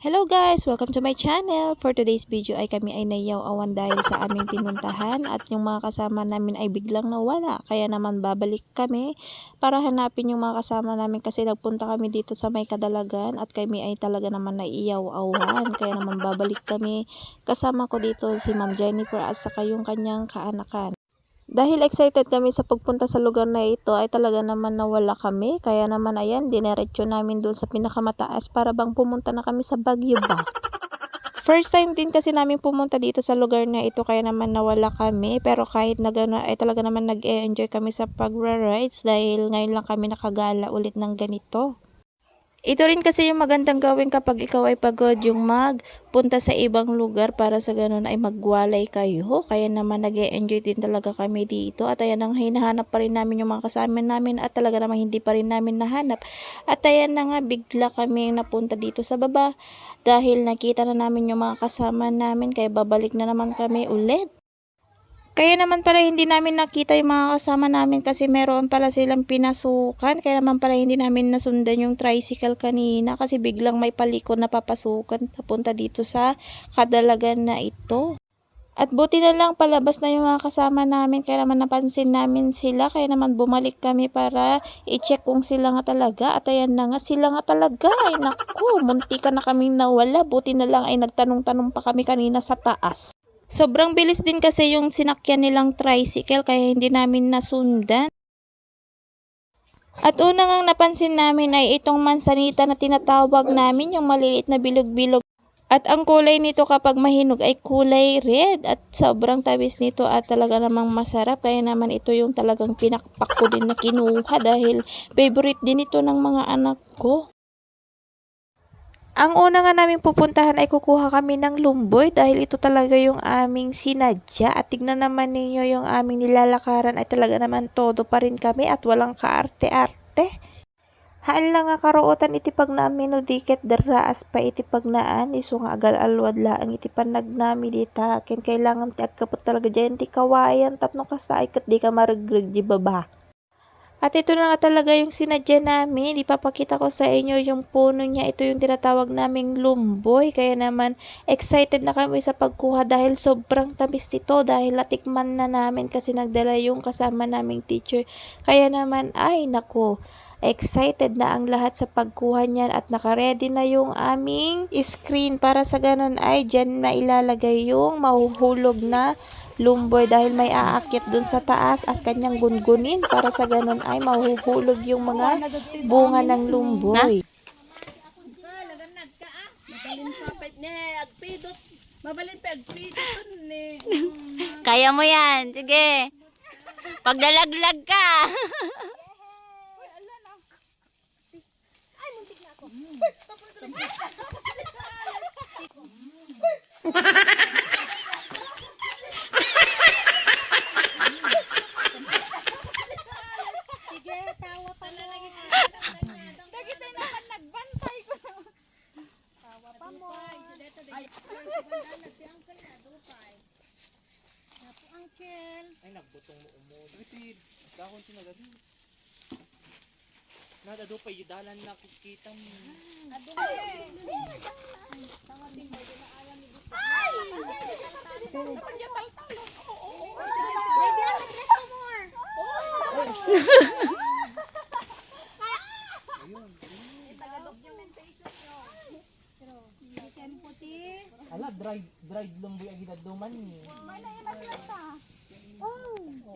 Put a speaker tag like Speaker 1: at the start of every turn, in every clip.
Speaker 1: Hello guys! Welcome to my channel! For today's video ay kami ay nayaw-awan dahil sa aming pinuntahan at yung mga kasama namin ay biglang nawala. Kaya naman babalik kami para hanapin yung mga kasama namin kasi nagpunta kami dito sa may kadalagan at kami ay talaga naman naiyaw-awan. Kaya naman babalik kami. Kasama ko dito si Ma'am Jennifer at saka yung kanyang kaanakan. Dahil excited kami sa pagpunta sa lugar na ito ay talaga naman nawala kami. Kaya naman ayan, dinerecho namin doon sa pinakamataas para bang pumunta na kami sa Baguio ba. First time din kasi namin pumunta dito sa lugar na ito kaya naman nawala kami. Pero kahit na gano'n ay talaga naman nag-enjoy kami sa pagra-rides dahil ngayon lang kami nakagala ulit ng ganito. Ito rin kasi yung magandang gawin kapag ikaw ay pagod yung magpunta sa ibang lugar para sa ganun ay magwalay kayo. Kaya naman nag enjoy din talaga kami dito. At ayan ang hinahanap pa rin namin yung mga kasama namin at talaga namang hindi pa rin namin nahanap. At ayan na nga bigla kami napunta dito sa baba dahil nakita na namin yung mga kasama namin kaya babalik na naman kami ulit. Kaya naman pala hindi namin nakita yung mga kasama namin kasi meron pala silang pinasukan. Kaya naman pala hindi namin nasundan yung tricycle kanina kasi biglang may paliko na papasukan papunta dito sa kadalagan na ito. At buti na lang palabas na yung mga kasama namin kaya naman napansin namin sila kaya naman bumalik kami para i-check kung sila nga talaga at ayan na nga sila nga talaga ay naku munti ka na kaming nawala buti na lang ay nagtanong-tanong pa kami kanina sa taas. Sobrang bilis din kasi yung sinakyan nilang tricycle kaya hindi namin nasundan. At una ngang napansin namin ay itong mansanita na tinatawag namin, yung maliliit na bilog-bilog. At ang kulay nito kapag mahinog ay kulay red at sobrang tabis nito at talaga namang masarap. Kaya naman ito yung talagang pinakpak ko din na kinuha dahil favorite din ito ng mga anak ko. Ang una nga namin pupuntahan ay kukuha kami ng lumboy dahil ito talaga yung aming sinadya at tignan naman ninyo yung aming nilalakaran ay talaga naman todo pa rin kami at walang kaarte-arte. Haan lang nga karuotan itipag namin no dikit daraas pa itipag naan iso nga agal alwad laang itipan nagnami dita ken kailangan ti agkapot talaga dyan ti kawayan tapno kasta ay kat di ka maragrig di baba. At ito na nga talaga yung sinadya namin. Ipapakita ko sa inyo yung puno niya. Ito yung tinatawag naming lumboy. Kaya naman excited na kami sa pagkuha dahil sobrang tamis nito. Dahil natikman na namin kasi nagdala yung kasama naming teacher. Kaya naman ay nako. Excited na ang lahat sa pagkuha niyan at nakaredy na yung aming screen para sa ganun ay dyan mailalagay yung mahuhulog na lumboy dahil may aakyat dun sa taas at kanyang gungunin para sa ganun ay mahuhulog yung mga bunga ng lumboy.
Speaker 2: Kaya mo yan. Sige. Pagdalaglag ka.
Speaker 3: Sige, tawa pa na lagi. Dagi tayo naman nagbantay ko. Tawa pa mo. Ay, Napo, uncle.
Speaker 4: Ay, nagbutong mo umo. Dito, dahon si nagadis. Nada do pa yudalan na kikita mo.
Speaker 3: Baby, ano dress mo more?
Speaker 4: Ala, dried, dried lumboy ang ginagduman ni.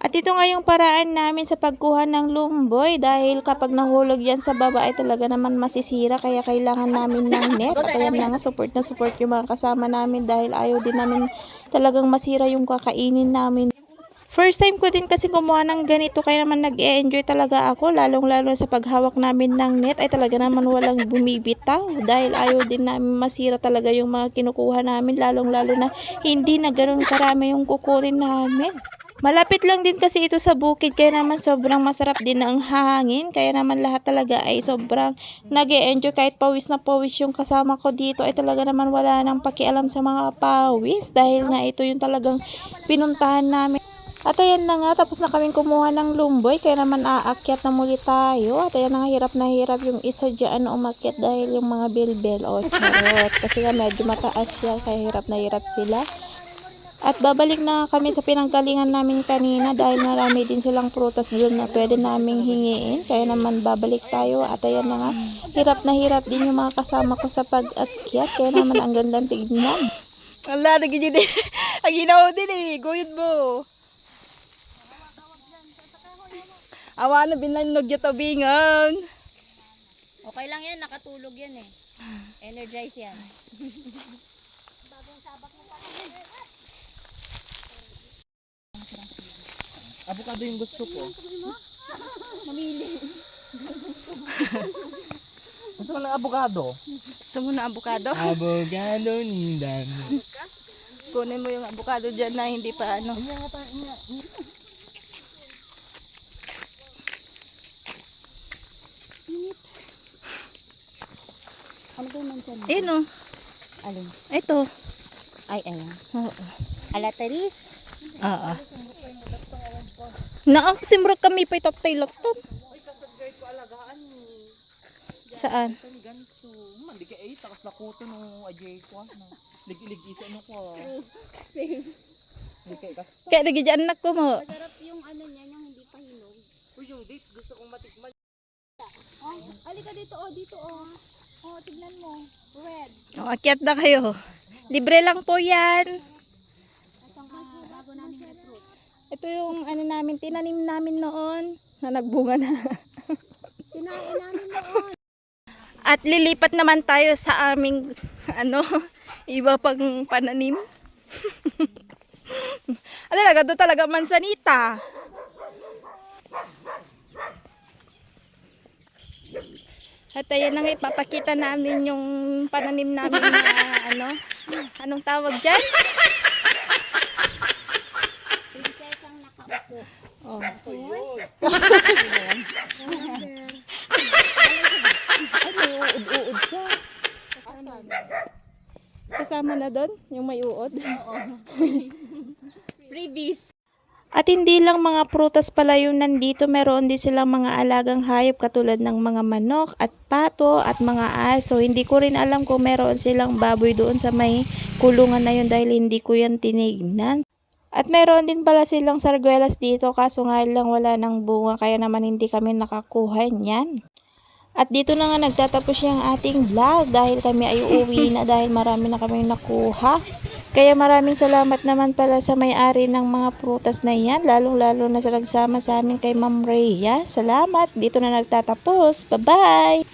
Speaker 1: At ito nga yung paraan namin sa pagkuha ng lumboy dahil kapag nahulog yan sa baba ay talaga naman masisira kaya kailangan namin ng net. At ayan na nga support na support yung mga kasama namin dahil ayaw din namin talagang masira yung kakainin namin. First time ko din kasi kumuha ng ganito kaya naman nag-enjoy talaga ako lalong lalo sa paghawak namin ng net ay talaga naman walang bumibitaw dahil ayaw din namin masira talaga yung mga kinukuha namin lalong lalo na hindi na ganun karami yung kukurin namin. Malapit lang din kasi ito sa bukid kaya naman sobrang masarap din ang hangin. Kaya naman lahat talaga ay sobrang nag enjoy kahit pawis na pawis yung kasama ko dito ay talaga naman wala nang pakialam sa mga pawis dahil nga ito yung talagang pinuntahan namin. At ayan na nga, tapos na kaming kumuha ng lumboy, kaya naman aakyat na muli tayo. At ayan na nga, hirap na hirap yung isa dyan umakyat dahil yung mga bilbil o charot. Kasi nga medyo mataas siya, kaya hirap na hirap sila. At babalik na kami sa pinanggalingan namin kanina dahil marami din silang prutas doon na pwede naming hingiin. Kaya naman babalik tayo at ayan na nga, hirap na hirap din yung mga kasama ko sa pag-akyat. Kaya naman ang gandang tignan.
Speaker 3: Ala, nagiging din. Ang ginawa din eh. Guyod mo. Awa na binanog yung tabingan.
Speaker 2: Okay lang yan, nakatulog yan eh. Energize yan.
Speaker 4: Avocado yung gusto ko. Mamili. Gusto mo ng avocado?
Speaker 3: Gusto mo abukado?
Speaker 4: Avocado ni dami.
Speaker 3: Kunin mo yung abukado dyan na hindi pa ano.
Speaker 2: Ano ba yung mansan?
Speaker 3: Ayun o.
Speaker 2: Alin?
Speaker 3: Ito.
Speaker 2: Ay, ayan.
Speaker 3: Oo.
Speaker 2: Alataris.
Speaker 3: Oo. Naang simrag kami pa itatay laptop. Saan?
Speaker 4: Ganso. Man, di ka eh, takas na kuto nung ajay ko. ano. Lig-ilig isa ano ko.
Speaker 3: Kaya nagigyan anak ko mo.
Speaker 2: Sarap yung ano niya, yung hindi pa hinog.
Speaker 4: Uy, yung dates gusto kong matikman.
Speaker 2: Alika dito, oh, dito, oh. Oh, tignan mo. Red.
Speaker 3: O, akyat na kayo. Libre lang po yan. Ito yung ano namin, tinanim namin noon na nagbunga na.
Speaker 2: Kinain namin noon.
Speaker 3: At lilipat naman tayo sa aming ano, iba pang pananim. Alalaga doon talaga mansanita. At ayan na nga, ipapakita namin yung pananim namin na ano, anong tawag dyan?
Speaker 2: Prinsesang nakaupo.
Speaker 3: Oh. Siya. Kasama na doon, yung may uod.
Speaker 2: Freebies.
Speaker 1: At hindi lang mga prutas pala yung nandito, meron din silang mga alagang hayop katulad ng mga manok at pato at mga aso. Hindi ko rin alam kung meron silang baboy doon sa may kulungan na yun dahil hindi ko yan tinignan. At meron din pala silang sarguelas dito kaso nga lang wala ng bunga kaya naman hindi kami nakakuha niyan. At dito na nga nagtatapos yung ating vlog dahil kami ay uuwi na dahil marami na kami nakuha. Kaya maraming salamat naman pala sa may-ari ng mga prutas na yan, lalong-lalo na sa nagsama sa amin kay Ma'am Rhea. Salamat, dito na nagtatapos. Bye-bye!